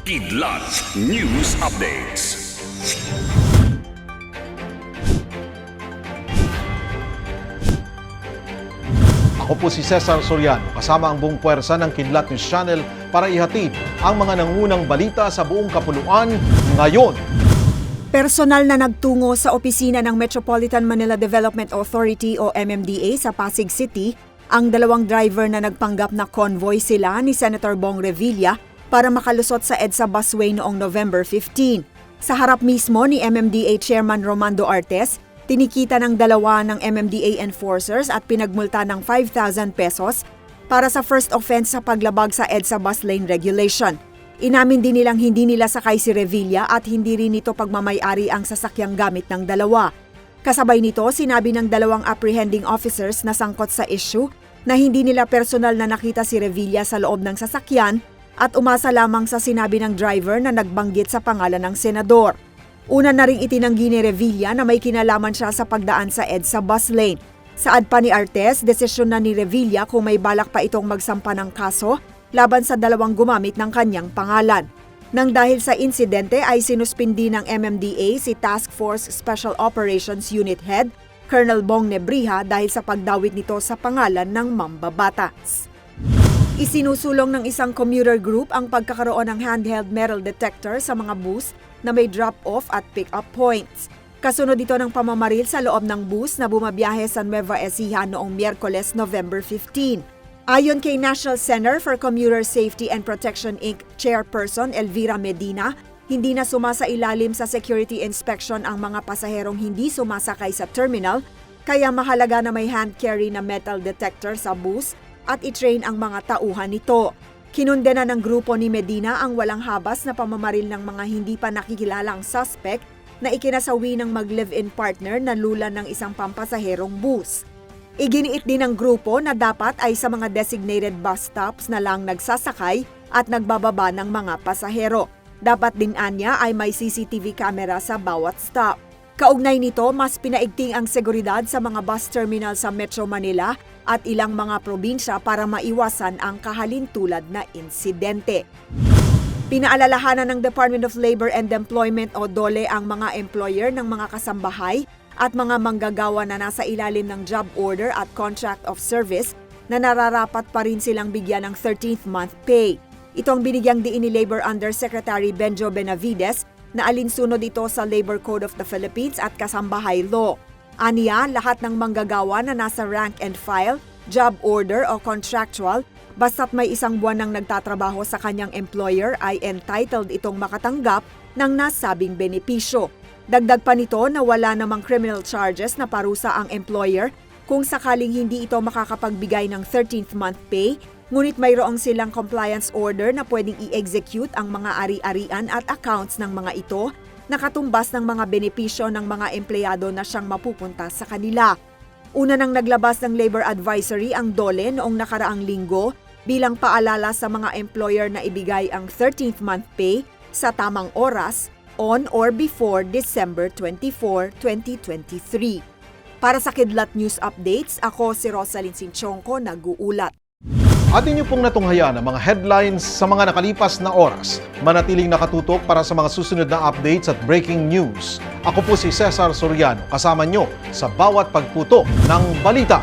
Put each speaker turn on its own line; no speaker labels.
Kidlat News Updates.
Ako po si Cesar Soriano, kasama ang buong puwersa ng Kidlat News Channel para ihatid ang mga nangunang balita sa buong kapuluan ngayon.
Personal na nagtungo sa opisina ng Metropolitan Manila Development Authority o MMDA sa Pasig City ang dalawang driver na nagpanggap na convoy sila ni Senator Bong Revilla para makalusot sa EDSA busway noong November 15. Sa harap mismo ni MMDA Chairman Romando Artes, tinikita ng dalawa ng MMDA enforcers at pinagmulta ng 5,000 pesos para sa first offense sa paglabag sa EDSA bus lane regulation. Inamin din nilang hindi nila sakay si Revilla at hindi rin ito pagmamayari ang sasakyang gamit ng dalawa. Kasabay nito, sinabi ng dalawang apprehending officers na sangkot sa issue na hindi nila personal na nakita si Revilla sa loob ng sasakyan at umasa lamang sa sinabi ng driver na nagbanggit sa pangalan ng senador. Una na ring itinanggi ni Revilla na may kinalaman siya sa pagdaan sa EDSA bus lane. Saad pa ni Artes, desisyon na ni Revilla kung may balak pa itong magsampa ng kaso laban sa dalawang gumamit ng kanyang pangalan. Nang dahil sa insidente ay sinuspindi ng MMDA si Task Force Special Operations Unit Head, Colonel Bong Nebriha dahil sa pagdawit nito sa pangalan ng mambabatas. Isinusulong ng isang commuter group ang pagkakaroon ng handheld metal detector sa mga bus na may drop-off at pick-up points. Kasunod ito ng pamamaril sa loob ng bus na bumabiyahe sa Nueva Ecija noong Miyerkules, November 15. Ayon kay National Center for Commuter Safety and Protection Inc. Chairperson Elvira Medina, hindi na sumasa ilalim sa security inspection ang mga pasaherong hindi sumasakay sa terminal, kaya mahalaga na may hand carry na metal detector sa bus at itrain ang mga tauhan nito. Kinundena ng grupo ni Medina ang walang habas na pamamaril ng mga hindi pa nakikilalang suspect na ikinasawi ng mag-live-in partner na lula ng isang pampasaherong bus. Iginiit din ng grupo na dapat ay sa mga designated bus stops na lang nagsasakay at nagbababa ng mga pasahero. Dapat din anya ay may CCTV camera sa bawat stop. Kaugnay nito, mas pinaigting ang seguridad sa mga bus terminal sa Metro Manila at ilang mga probinsya para maiwasan ang kahalintulad na insidente. Pinaalalahanan ng Department of Labor and Employment o DOLE ang mga employer ng mga kasambahay at mga manggagawa na nasa ilalim ng job order at contract of service na nararapat pa rin silang bigyan ng 13th month pay. Ito ang binigyang diin ni Labor Undersecretary Benjo Benavides na alinsunod ito sa Labor Code of the Philippines at Kasambahay Law. Aniya, lahat ng manggagawa na nasa rank and file, job order o contractual, basta't may isang buwan nang nagtatrabaho sa kanyang employer ay entitled itong makatanggap ng nasabing benepisyo. Dagdag pa nito na wala namang criminal charges na parusa ang employer kung sakaling hindi ito makakapagbigay ng 13th month pay, ngunit mayroong silang compliance order na pwedeng i-execute ang mga ari-arian at accounts ng mga ito na katumbas ng mga benepisyo ng mga empleyado na siyang mapupunta sa kanila. Una nang naglabas ng labor advisory ang DOLE noong nakaraang linggo bilang paalala sa mga employer na ibigay ang 13th month pay sa tamang oras on or before December 24, 2023. Para sa Kidlat News Updates, ako si Rosalyn Sinchonko, nag-uulat.
At inyo pong natunghayan ang mga headlines sa mga nakalipas na oras. Manatiling nakatutok para sa mga susunod na updates at breaking news. Ako po si Cesar Soriano, kasama nyo sa bawat pagputo ng balita.